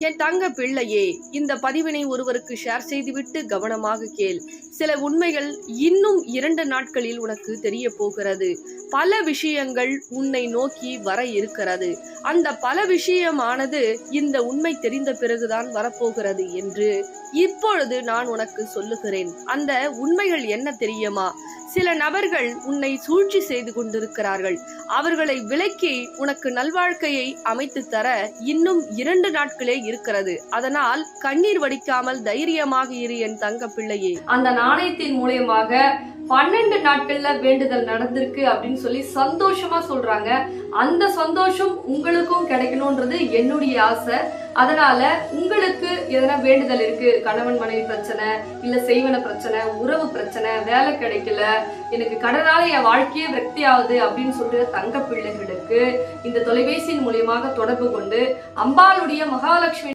என் தங்க பிள்ளையே இந்த பதிவினை ஒருவருக்கு ஷேர் செய்துவிட்டு கவனமாக கேள். சில உண்மைகள் இன்னும் இரண்டு நாட்களில் உனக்கு தெரிய போகிறது. பல விஷயங்கள் உன்னை நோக்கி வர இருக்கிறது. அந்த பல விஷயமானது இந்த உண்மை தெரிந்த பிறகுதான் வரப்போகிறது என்று இப்பொழுது நான் உனக்கு சொல்லுகிறேன். அந்த உண்மைகள் என்ன தெரியுமா? சில நபர்கள் உன்னை சூழ்ச்சி செய்து கொண்டிருக்கிறார்கள். அவர்களை விலக்கி உனக்கு நல்வாழ்க்கையை அமைத்து தர இன்னும் இரண்டு நாட்களே இருக்கிறது. அதனால் கண்ணீர் வடிக்காமல் தைரியமாக இரு என் தங்க பிள்ளையே அந்த நாணயத்தின் மூலியமாக பன்னெண்டு நாட்கள்ல வேண்டுதல் நடந்திருக்கு அப்படின்னு சொல்லி சந்தோஷமா சொல்றாங்க. அந்த சந்தோஷம் உங்களுக்கும் கிடைக்கணும்ன்றது என்னுடைய ஆசை. அதனால உங்களுக்கு எதனா வேண்டுதல் இருக்கு? கணவன் மனைவி பிரச்சனை இல்ல செய்வன பிரச்சனை உறவு பிரச்சனை வேலை கிடைக்கல எனக்கு கடனால என் வாழ்க்கையே விரக்தி ஆகுது அப்படின்னு சொல்ற தங்க பிள்ளைகளுக்கு இந்த தொலைபேசியின் மூலியமாக தொடர்பு கொண்டு அம்பாளுடைய மகாலட்சுமி